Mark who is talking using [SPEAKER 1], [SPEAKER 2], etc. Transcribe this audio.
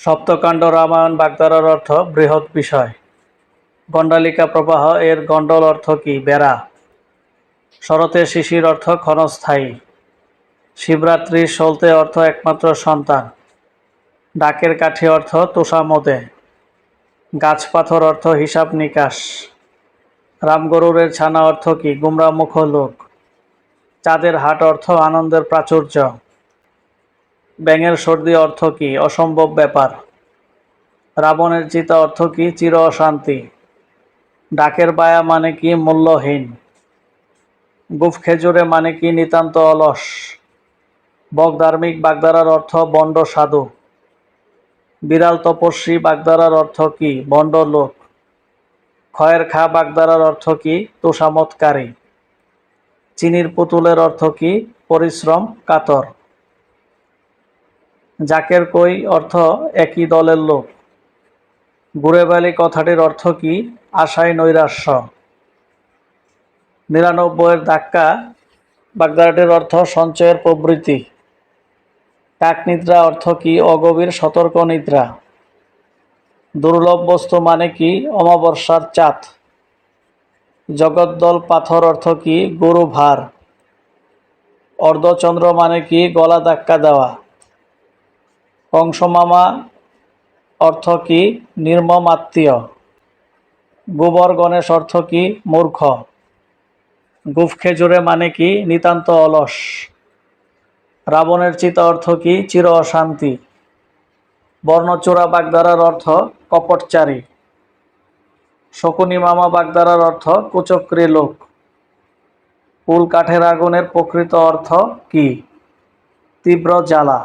[SPEAKER 1] সপ্তকাণ্ড রামায়ণ বাগধারার অর্থ বৃহৎ বিষয়। গণ্ডালিকা প্রবাহ এর গণ্ডল অর্থ কি? বেড়া। শরতে শিশির অর্থ ক্ষণস্থায়ী। শিবরাত্রির সলতে অর্থ একমাত্র সন্তান। ডাকের কাঠি অর্থ তোষামদে। গাছ পাথর অর্থ হিসাব নিকাশ। রামগরুরের ছানা অর্থ কি? গুমরামুখ লোক। চাঁদের হাট অর্থ আনন্দের প্রাচুর্য। ব্যাঙের সর্দি অর্থ কি? অসম্ভব ব্যাপার। রাবণের চিতা অর্থ কি? চির অশান্তি। ডাকের বায়া মানে কি? মূল্যহীন। গুফ খেজুরে মানে কি? নিতান্ত অলস। বগধার্মিক বাগদারার অর্থ বন্ড সাধু। বিড়াল তপস্বী বাগদারার অর্থ কি? বন্ড লোক। ক্ষয়ের খা বাগদারার অর্থ কি? তোষামতকারী চিনির পুতুলের অর্থ কি? পরিশ্রম, কাতর। জাকের কই অর্থ একই দলের লোক। গুড়েবালি কথাটির অর্থ কি? আশায় নৈরাশ্য। নিরানব্বইয়ের ধাক্কা বাগদারাটির অর্থ সঞ্চয়ের প্রবৃত্তি। কাকনিদ্রা অর্থ কি? অগভীর সতর্ক নিদ্রা। দুর্লভ বস্তু মানে কি? অমাবস্যার চাঁদ। জগদ্দল পাথর অর্থ কি? গরু ভার। অর্ধচন্দ্র মানে কি? গলা ধাক্কা দেওয়া। কংসমামা অর্থ কি? নির্মম আত্মীয়। গোবর গণেশ অর্থ কি? মূর্খ। গুফ খেজুরে মানে কি? নিতান্ত অলস। রাবণের চিতা অর্থ কি? চির অশান্তি। বর্ণচূড়া বাগদারার অর্থ কপটচারী। শকুনি মামা বাগদারার অর্থ কুচক্রী লোক। কুল কাঠের আগুনের প্রকৃত অর্থ কি? তীব্র জ্বালা।